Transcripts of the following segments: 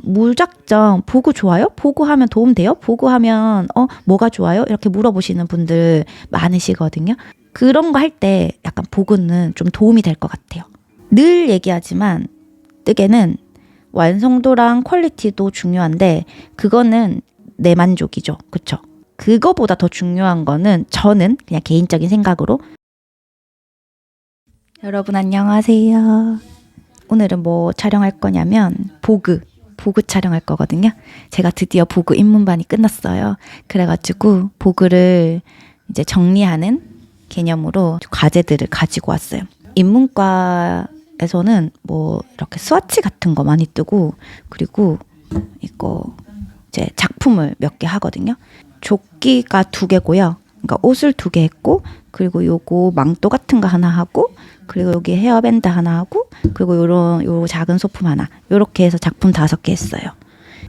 좀 무작정 보고 좋아요? 보고 하면 도움 돼요? 보고 하면 어 뭐가 좋아요? 이렇게 물어보시는 분들 많으시거든요. 그런 거 할 때 약간 보고는 좀 도움이 될 것 같아요. 늘 얘기하지만 뜨개는 완성도랑 퀄리티도 중요한데 그거는 내 만족이죠. 그쵸? 그거보다 더 중요한 거는 저는 그냥 개인적인 생각으로 여러분 안녕하세요. 오늘은 뭐 촬영할 거냐면 보그 보그 촬영할 거거든요. 제가 드디어 보그 입문반이 끝났어요. 그래가지고 보그를 이제 정리하는 개념으로 과제들을 가지고 왔어요. 인문과에서는 뭐 이렇게 스와치 같은 거 많이 뜨고 그리고 이거 이제 작품을 몇 개 하거든요. 조끼가 두 개고요. 그러니까 옷을 두 개 했고 그리고 요거 망토 같은 거 하나 하고 그리고 여기 헤어밴드 하나 하고 그리고 요런 요 작은 소품 하나 요렇게 해서 작품 다섯 개 했어요.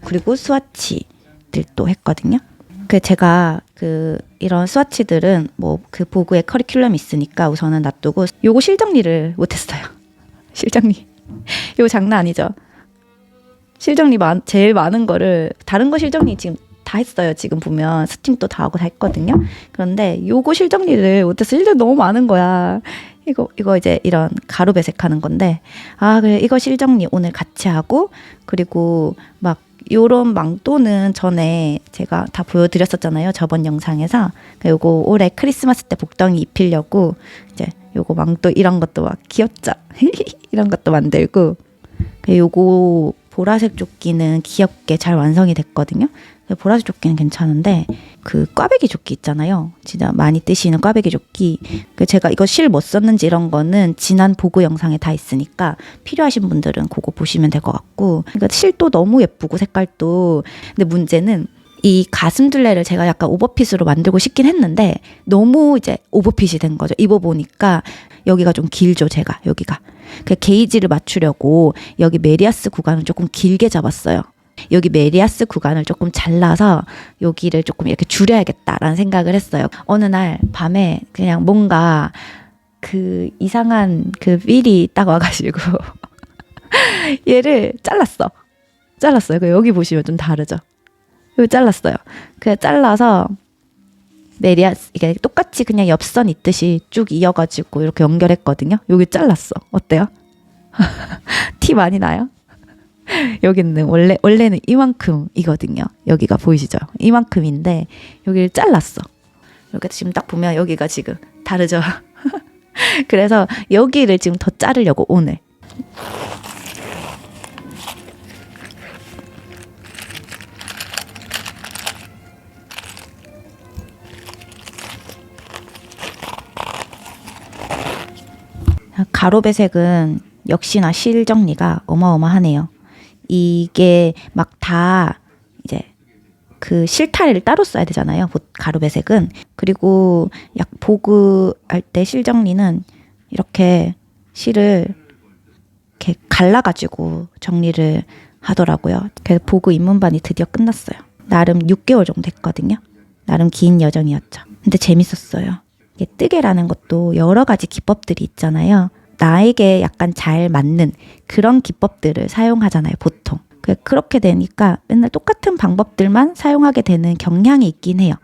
그리고 스와치들도 했거든요. 그 제가 그 이런 스와치들은 뭐 그 보그의 커리큘럼이 있으니까 우선은 놔두고 요거 실정리를 못했어요. 실정리. 요거 장난 아니죠? 실정리 많, 제일 많은 거를 다른 거 실정리 지금 다 했어요. 지금 보면 스팀도 다 하고 다 했거든요. 그런데 요거 실정리를 못해서 실정 너무 많은 거야. 이거 이거 이제 이런 가루 배색하는 건데 아 그래 이거 실정리 오늘 같이 하고 그리고 막 요런 망토는 전에 제가 다 보여드렸었잖아요 저번 영상에서 그러니까 요거 올해 크리스마스 때 복덩이 입히려고 이제 요거 망토 이런 것도 막 귀엽죠 이런 것도 만들고 그 요거 보라색 조끼는 귀엽게 잘 완성이 됐거든요. 그 보라색 조끼는 괜찮은데 그 꽈배기 조끼 있잖아요. 진짜 많이 뜨시는 꽈배기 조끼. 그 제가 이거 실 못 썼는지 이런 거는 지난 보고 영상에 다 있으니까 필요하신 분들은 그거 보시면 될 것 같고. 그러니까 실도 너무 예쁘고 색깔도. 근데 문제는 이 가슴 둘레를 제가 약간 오버핏으로 만들고 싶긴 했는데 너무 이제 오버핏이 된 거죠. 입어보니까 여기가 좀 길죠, 제가 여기가. 그 게이지를 맞추려고 여기 메리아스 구간을 조금 길게 잡았어요. 여기 메리아스 구간을 조금 잘라서 여기를 조금 이렇게 줄여야겠다라는 생각을 했어요. 어느 날 밤에 그냥 뭔가 그 이상한 그 필이 딱 와가지고 얘를 잘랐어. 잘랐어요. 그 여기 보시면 좀 다르죠. 여기 잘랐어요. 그냥 잘라서 메리아스 이게 똑같이 그냥 엽선 있듯이 쭉 이어가지고 이렇게 연결했거든요. 여기 잘랐어. 어때요? 티 많이 나요? 여기는 원래 원래는 이만큼이거든요. 여기가 보이시죠? 이만큼인데 여기를 잘랐어. 이렇게 지금 딱 보면 여기가 지금 다르죠. 그래서 여기를 지금 더 자르려고 오늘. 가로 배색은 역시나 실 정리가 어마어마하네요. 이게 막 다 이제 그 실타래를 따로 써야 되잖아요. 보- 가루 배색은 그리고 약 보그 할 때 실 정리는 이렇게 실을 이렇게 갈라가지고 정리를 하더라고요. 그래서 보그 입문반이 드디어 끝났어요. 나름 6개월 정도 됐거든요. 나름 긴 여정이었죠. 근데 재밌었어요. 뜨개라는 것도 여러 가지 기법들이 있잖아요. 나에게 약간 잘 맞는 그런 기법들을 사용하잖아요, 보통. 그- 그렇게 되니까 맨날 똑같은 방법들만 사용하게 되는 경향이 있긴 해요.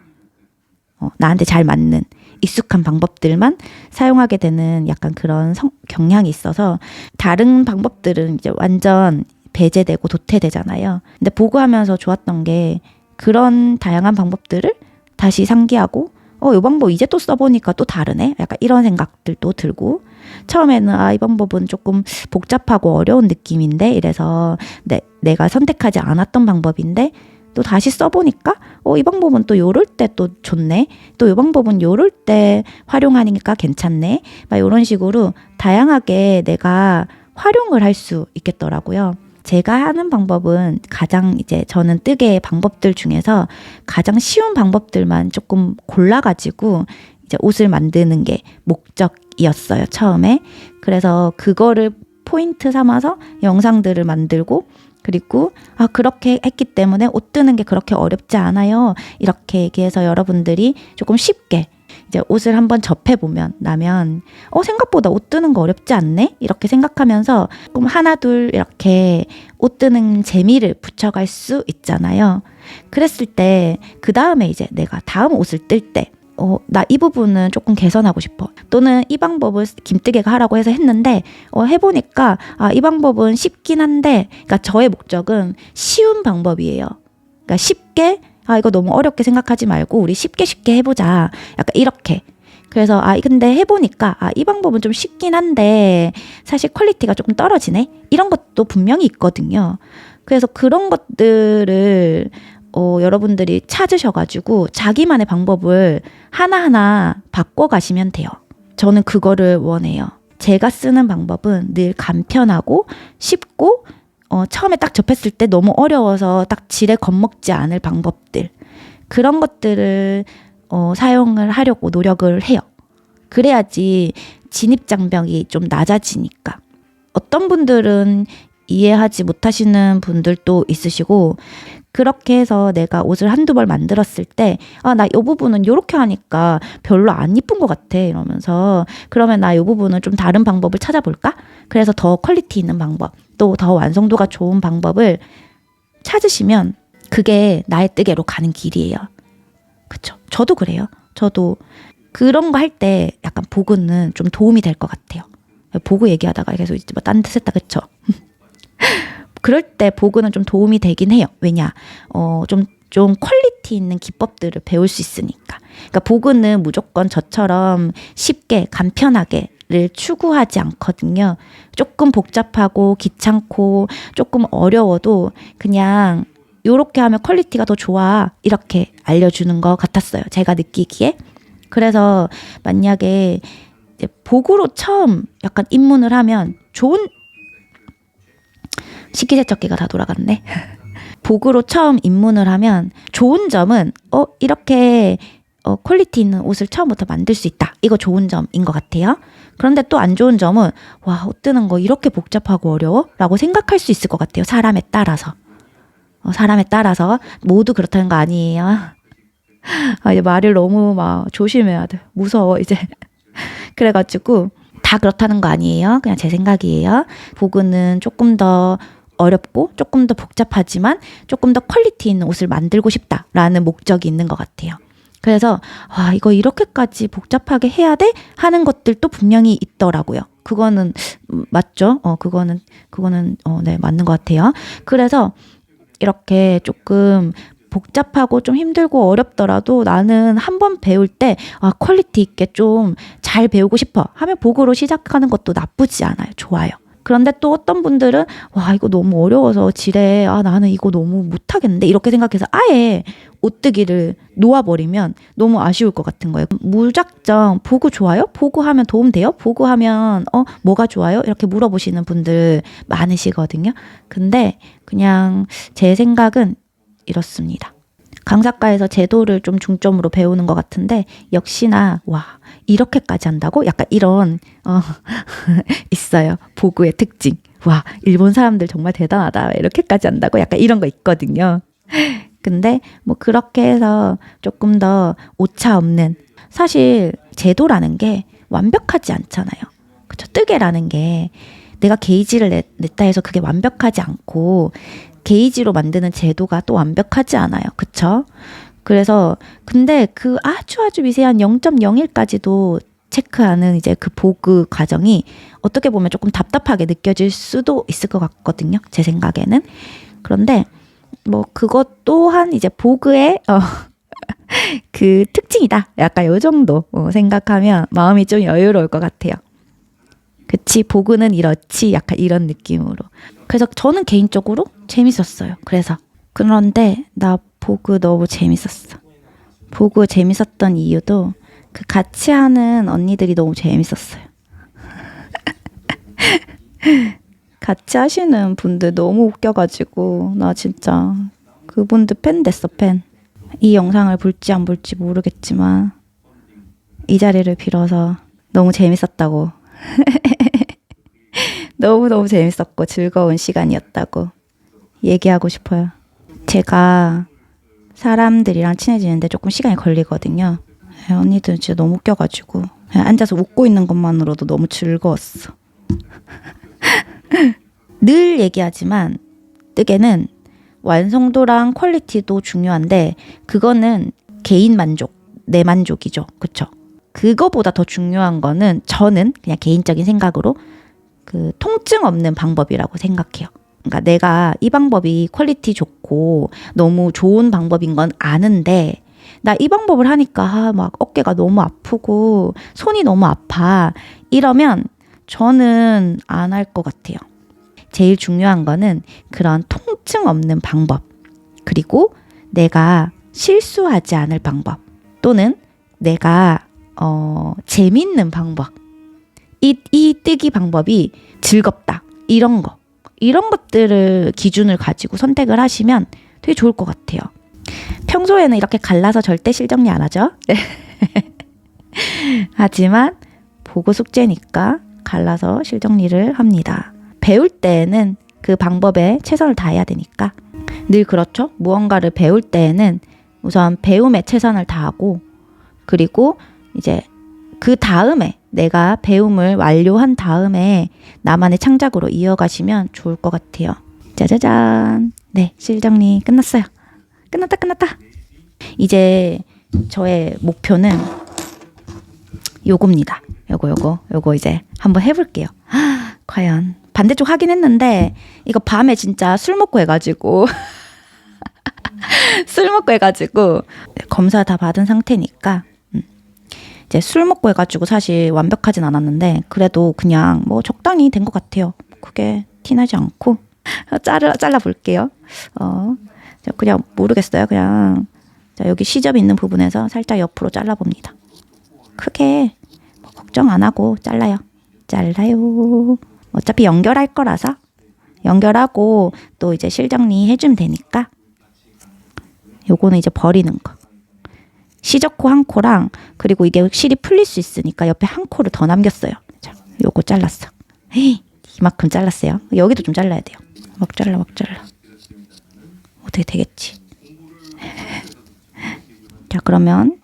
어, 나한테 잘 맞는 익숙한 방법들만 사용하게 되는 약간 그런 성, 경향이 있어서 다른 방법들은 이제 완전 배제되고 도태되잖아요. 근데 보고하면서 좋았던 게 그런 다양한 방법들을 다시 상기하고 어, 이 방법 이제 또 써보니까 또 다르네? 약간 이런 생각들도 들고 처음에는 아, 이 방법은 조금 복잡하고 어려운 느낌인데 이래서 내, 내가 선택하지 않았던 방법인데 또 다시 써보니까 어, 이 방법은 또 요럴 때 또 좋네. 또 이 방법은 요럴 때 활용하니까 괜찮네. 막 이런 식으로 다양하게 내가 활용을 할 수 있겠더라고요. 제가 하는 방법은 가장 이제 저는 뜨개의 방법들 중에서 가장 쉬운 방법들만 조금 골라가지고 이제 옷을 만드는 게 목적 이었어요, 처음에. 그래서 그거를 포인트 삼아서 영상들을 만들고 그리고 아 그렇게 했기 때문에 옷 뜨는 게 그렇게 어렵지 않아요. 이렇게 얘기해서 여러분들이 조금 쉽게 이제 옷을 한번 접해 보면 나면 어 생각보다 옷 뜨는 거 어렵지 않네 이렇게 생각하면서 조금 하나 둘 이렇게 옷 뜨는 재미를 붙여갈 수 있잖아요. 그랬을 때 그 다음에 이제 내가 다음 옷을 뜰 때 어, 나 이 부분은 조금 개선하고 싶어. 또는 이 방법을 김뜨개가 하라고 해서 했는데, 어, 해보니까, 아, 이 방법은 쉽긴 한데, 그러니까 저의 목적은 쉬운 방법이에요. 그러니까 쉽게, 아, 이거 너무 어렵게 생각하지 말고, 우리 쉽게 쉽게 해보자. 약간 이렇게. 그래서, 아, 근데 해보니까, 아, 이 방법은 좀 쉽긴 한데, 사실 퀄리티가 조금 떨어지네? 이런 것도 분명히 있거든요. 그래서 그런 것들을, 어, 여러분들이 찾으셔가지고 자기만의 방법을 하나하나 바꿔가시면 돼요. 저는 그거를 원해요. 제가 쓰는 방법은 늘 간편하고 쉽고, 어, 처음에 딱 접했을 때 너무 어려워서 딱 지레 겁먹지 않을 방법들. 그런 것들을, 어, 사용을 하려고 노력을 해요. 그래야지 진입장벽이 좀 낮아지니까. 어떤 분들은 이해하지 못하시는 분들도 있으시고, 그렇게 해서 내가 옷을 한두 벌 만들었을 때, 아, 나 이 부분은 이렇게 하니까 별로 안 이쁜 것 같아. 이러면서, 그러면 나 이 부분은 좀 다른 방법을 찾아볼까? 그래서 더 퀄리티 있는 방법, 또 더 완성도가 좋은 방법을 찾으시면, 그게 나의 뜨개로 가는 길이에요. 그쵸. 저도 그래요. 저도 그런 거 할 때 약간 보고는 좀 도움이 될 것 같아요. 보고 얘기하다가 계속 이제 뭐딴 듯 했다. 그쵸. 그럴 때 보고는 좀 도움이 되긴 해요. 왜냐, 어, 좀, 좀 퀄리티 있는 기법들을 배울 수 있으니까. 그러니까 보고는 무조건 저처럼 쉽게, 간편하게 를 추구하지 않거든요. 조금 복잡하고 귀찮고 조금 어려워도 그냥 요렇게 하면 퀄리티가 더 좋아. 이렇게 알려주는 것 같았어요. 제가 느끼기에. 그래서 만약에 복으로 처음 약간 입문을 하면 좋은 식기세척기가 다 돌아갔네. 복으로 처음 입문을 하면 좋은 점은 어 이렇게 어, 퀄리티 있는 옷을 처음부터 만들 수 있다. 이거 좋은 점인 것 같아요. 그런데 또 안 좋은 점은 와, 옷 뜨는 거 이렇게 복잡하고 어려워? 라고 생각할 수 있을 것 같아요. 사람에 따라서. 어, 사람에 따라서 모두 그렇다는 거 아니에요. 아, 이제 말을 너무 막 조심해야 돼. 무서워, 이제. 그래가지고 다 그렇다는 거 아니에요. 그냥 제 생각이에요. 보그는 조금 더 어렵고 조금 더 복잡하지만 조금 더 퀄리티 있는 옷을 만들고 싶다라는 목적이 있는 것 같아요. 그래서 아 이거 이렇게까지 복잡하게 해야 돼 하는 것들도 분명히 있더라고요. 그거는 음, 맞죠? 어 그거는 그거는 어네 맞는 것 같아요. 그래서 이렇게 조금 복잡하고 좀 힘들고 어렵더라도 나는 한 번 배울 때 아, 퀄리티 있게 좀 잘 배우고 싶어 하면 복으로 시작하는 것도 나쁘지 않아요. 좋아요. 그런데 또 어떤 분들은 와 이거 너무 어려워서 지레 아 나는 이거 너무 못하겠는데 이렇게 생각해서 아예 옷뜨기를 놓아버리면 너무 아쉬울 것 같은 거예요. 무작정 보고 좋아요? 보고 하면 도움 돼요? 보고 하면 어 뭐가 좋아요? 이렇게 물어보시는 분들 많으시거든요. 근데 그냥 제 생각은 이렇습니다. 강사과에서 제도를 좀 중점으로 배우는 것 같은데 역시나 와 이렇게까지 한다고? 약간 이런 어 있어요. 보구의 특징. 와 일본 사람들 정말 대단하다. 이렇게까지 한다고? 약간 이런 거 있거든요. 근데 뭐 그렇게 해서 조금 더 오차 없는 사실 제도라는 게 완벽하지 않잖아요. 그쵸? 뜨개라는 게 내가 게이지를 냈, 냈다 해서 그게 완벽하지 않고 게이지로 만드는 제도가 또 완벽하지 않아요. 그쵸? 그래서 근데 그 아주 아주 미세한 0.01까지도 체크하는 이제 그 보그 과정이 어떻게 보면 조금 답답하게 느껴질 수도 있을 것 같거든요. 제 생각에는. 그런데 뭐 그것 또한 이제 보그의 어, 그 특징이다. 약간 요 정도 어, 생각하면 마음이 좀 여유로울 것 같아요. 그치 보그는 이렇지 약간 이런 느낌으로 그래서 저는 개인적으로 재밌었어요. 그래서. 그런데 나 보그 너무 재밌었어. 보그 재밌었던 이유도 그 같이 하는 언니들이 너무 재밌었어요. 같이 하시는 분들 너무 웃겨가지고 나 진짜 그분들 팬 됐어 팬. 이 영상을 볼지 안 볼지 모르겠지만 이 자리를 빌어서 너무 재밌었다고 너무너무 재밌었고 즐거운 시간이었다고 얘기하고 싶어요. 제가 사람들이랑 친해지는데 조금 시간이 걸리거든요. 네, 언니들 진짜 너무 웃겨가지고 그냥 앉아서 웃고 있는 것만으로도 너무 즐거웠어. 늘 얘기하지만 뜨개는 완성도랑 퀄리티도 중요한데 그거는 개인 만족, 내 만족이죠. 그쵸? 그거보다 더 중요한 거는 저는 그냥 개인적인 생각으로 그 통증 없는 방법이라고 생각해요. 그러니까 내가 이 방법이 퀄리티 좋고 너무 좋은 방법인 건 아는데 나 이 방법을 하니까 아, 막 어깨가 너무 아프고 손이 너무 아파 이러면 저는 안 할 것 같아요. 제일 중요한 거는 그런 통증 없는 방법 그리고 내가 실수하지 않을 방법 또는 내가 어, 재밌는 방법 이, 이 뜨기 방법이 즐겁다 이런 거 이런 것들을 기준을 가지고 선택을 하시면 되게 좋을 것 같아요. 평소에는 이렇게 갈라서 절대 실정리 안 하죠. 하지만 보고 숙제니까 갈라서 실정리를 합니다. 배울 때는 그 방법에 최선을 다해야 되니까 늘 그렇죠. 무언가를 배울 때에는 우선 배움에 최선을 다하고 그리고 이제 그 다음에 내가 배움을 완료한 다음에 나만의 창작으로 이어가시면 좋을 것 같아요. 짜자잔. 네, 실정리 끝났어요. 끝났다, 끝났다. 이제 저의 목표는 요겁니다. 요거, 요거, 요거 이제 한번 해볼게요. 하, 과연 반대쪽 하긴 했는데 이거 밤에 진짜 술 먹고 해가지고 술 먹고 해가지고 검사 다 받은 상태니까 음. 이제 술 먹고 해가지고 사실 완벽하진 않았는데 그래도 그냥 뭐 적당히 된 것 같아요. 그게 티나지 않고 잘라 잘라 볼게요. 어, 저 그냥 모르겠어요. 그냥 자 여기 시접 있는 부분에서 살짝 옆으로 잘라 봅니다. 크게 뭐 걱정 안 하고 잘라요. 잘라요. 어차피 연결할 거라서 연결하고 또 이제 실정리 해주면 되니까 요거는 이제 버리는 거. 시적코 한 코랑 그리고 이게 실이 풀릴 수 있으니까 옆에 한 코를 더 남겼어요. 자, 요거 잘랐어. 헤이, 이만큼 잘랐어요. 여기도 좀 잘라야 돼요. 막 잘라, 막 잘라. 어떻게 되겠지? 자, 그러면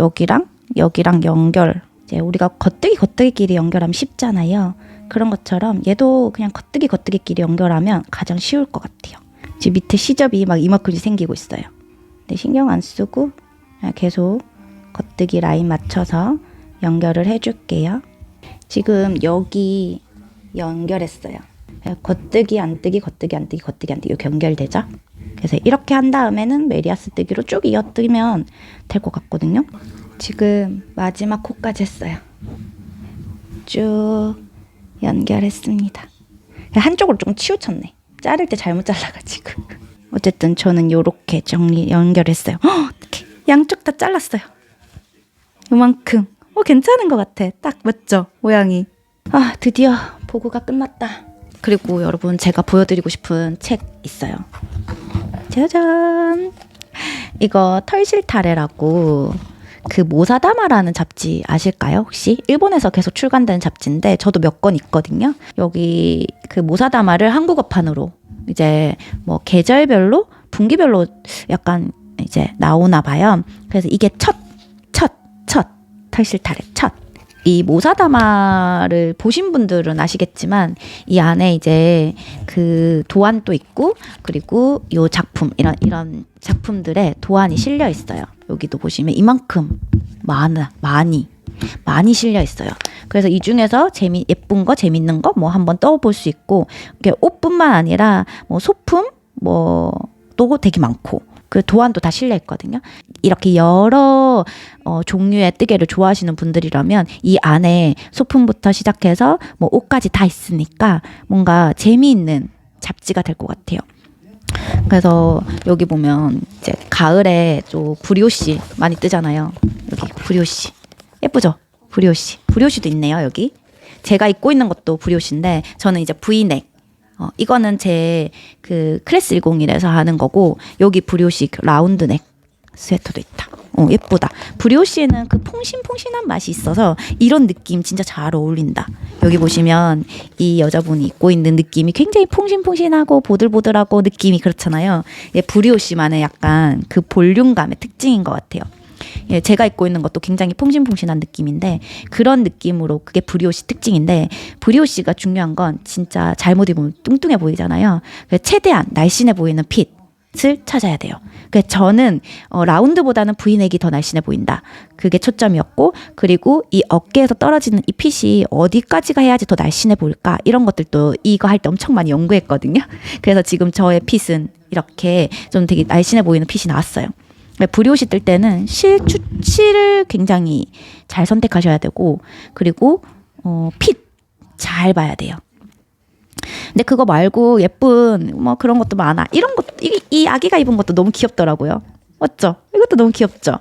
여기랑 여기랑 연결. 이제 우리가 겉뜨기 겉뜨기끼리 연결하면 쉽잖아요. 그런 것처럼 얘도 그냥 겉뜨기 겉뜨기끼리 연결하면 가장 쉬울 것 같아요. 지금 밑에 시접이 막 이만큼씩 생기고 있어요. 근데 신경 안 쓰고 계속 겉뜨기 라인 맞춰서 연결을 해줄게요. 지금 여기 연결했어요. 겉뜨기 안 뜨기 겉뜨기 안 뜨기 겉뜨기 안 뜨기 이렇게 연결되죠? 그래서 이렇게 한 다음에는 메리아스 뜨기로 쭉 이어뜨면 될 것 같거든요. 지금 마지막 코까지 했어요. 쭉 연결했습니다. 한쪽으로 좀 치우쳤네. 자를 때 잘못 잘라가지고. 어쨌든 저는 요렇게 정리 연결했어요. 헉, 어떡해. 양쪽 다 잘랐어요. 요만큼. 어 괜찮은 것 같아. 딱 맞죠? 모양이. 아 드디어 보고가 끝났다. 그리고 여러분 제가 보여드리고 싶은 책 있어요. 짜잔. 이거 털실타래라고 그 모사다마라는 잡지 아실까요? 혹시 일본에서 계속 출간되는 잡지인데 저도 몇 권 있거든요. 여기 그 모사다마를 한국어판으로 이제 뭐 계절별로 분기별로 약간 이제 나오나 봐요. 그래서 이게 첫, 첫, 첫 털실타래 첫. 이 모사다마를 보신 분들은 아시겠지만 이 안에 이제 그 도안도 있고 그리고 요 작품 이런 이런 작품들의 도안이 실려 있어요. 여기도 보시면 이만큼 많아 많이 많이 실려 있어요. 그래서 이 중에서 재미 예쁜 거 재밌는 거 뭐 한번 떠볼 수 있고 옷뿐만 아니라 뭐 소품 뭐또 되게 많고 그 도안도 다 실려 있거든요. 이렇게 여러 어, 종류의 뜨개를 좋아하시는 분들이라면 이 안에 소품부터 시작해서 뭐 옷까지 다 있으니까 뭔가 재미있는 잡지가 될 것 같아요. 그래서 여기 보면 이제 가을에 또 브리오시 많이 뜨잖아요. 여기 브리오시 예쁘죠? 브리오시 브리오시도 있네요 여기. 제가 입고 있는 것도 브리오시인데 저는 이제 브이넥 어, 이거는 제 그 클래스 101에서 하는 거고 여기 브리오시 그 라운드 넥 스웨터도 있다. 어, 예쁘다. 브리오시에는 그 퐁신퐁신한 맛이 있어서 이런 느낌 진짜 잘 어울린다. 여기 보시면 이 여자분이 입고 있는 느낌이 굉장히 퐁신퐁신하고 보들보들하고 느낌이 그렇잖아요. 예, 브리오시만의 약간 그 볼륨감의 특징인 것 같아요. 예, 제가 입고 있는 것도 굉장히 퐁신퐁신한 느낌인데 그런 느낌으로 그게 브리오시 특징인데 브리오시가 중요한 건 진짜 잘못 입으면 뚱뚱해 보이잖아요. 최대한 날씬해 보이는 핏 을 찾아야 돼요. 그래서 저는 어, 라운드보다는 브이넥이 더 날씬해 보인다. 그게 초점이었고 그리고 이 어깨에서 떨어지는 이 핏이 어디까지가 해야지 더 날씬해 보일까 이런 것들도 이거 할 때 엄청 많이 연구했거든요. 그래서 지금 저의 핏은 이렇게 좀 되게 날씬해 보이는 핏이 나왔어요. 브리옷이 뜰 때는 실 추치를 굉장히 잘 선택하셔야 되고 그리고 어, 핏잘 봐야 돼요. 근데 그거 말고 예쁜 뭐 그런 것도 많아. 이런 것, 이, 이 아기가 입은 것도 너무 귀엽더라고요. 맞죠? 이것도 너무 귀엽죠?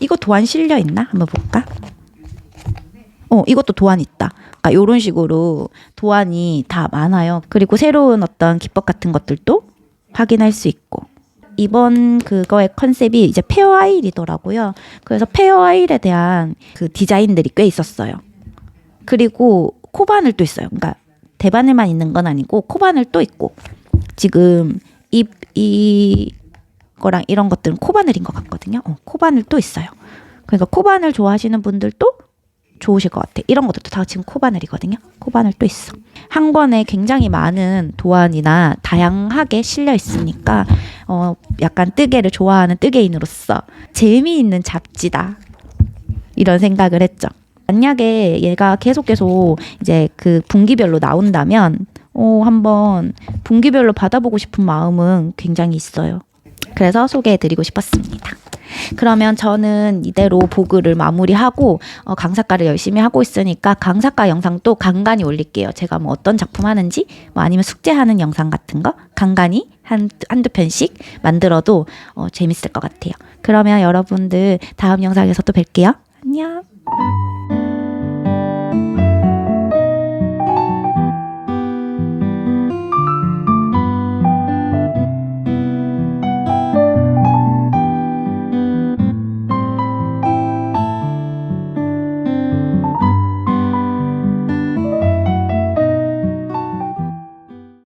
이거 도안 실려 있나? 한번 볼까? 어, 이것도 도안 있다. 그러니까 이런 식으로 도안이 다 많아요. 그리고 새로운 어떤 기법 같은 것들도 확인할 수 있고. 이번 그거의 컨셉이 이제 페어 아일이더라고요. 그래서 페어 아일에 대한 그 디자인들이 꽤 있었어요. 그리고 코바늘 또 있어요. 그러니까 대바늘만 있는 건 아니고 코바늘 또 있고 지금 이, 이 거랑 이런 것들은 코바늘인 것 같거든요. 어, 코바늘 또 있어요. 그러니까 코바늘 좋아하시는 분들도 좋으실 것 같아. 이런 것들도 다 지금 코바늘이거든요. 코바늘 또 있어. 한 권에 굉장히 많은 도안이나 다양하게 실려 있으니까 어 약간 뜨개를 좋아하는 뜨개인으로서 재미있는 잡지다. 이런 생각을 했죠. 만약에 얘가 계속 계속 이제 그 분기별로 나온다면 어 한번 분기별로 받아보고 싶은 마음은 굉장히 있어요. 그래서 소개해드리고 싶었습니다. 그러면 저는 이대로 보글을 마무리하고 어, 강사과를 열심히 하고 있으니까 강사과 영상 또 간간히 올릴게요. 제가 뭐 어떤 작품 하는지 뭐 아니면 숙제하는 영상 같은 거 간간히 한, 한두 편씩 만들어도 어, 재밌을 것 같아요. 그러면 여러분들 다음 영상에서 또 뵐게요. 안녕.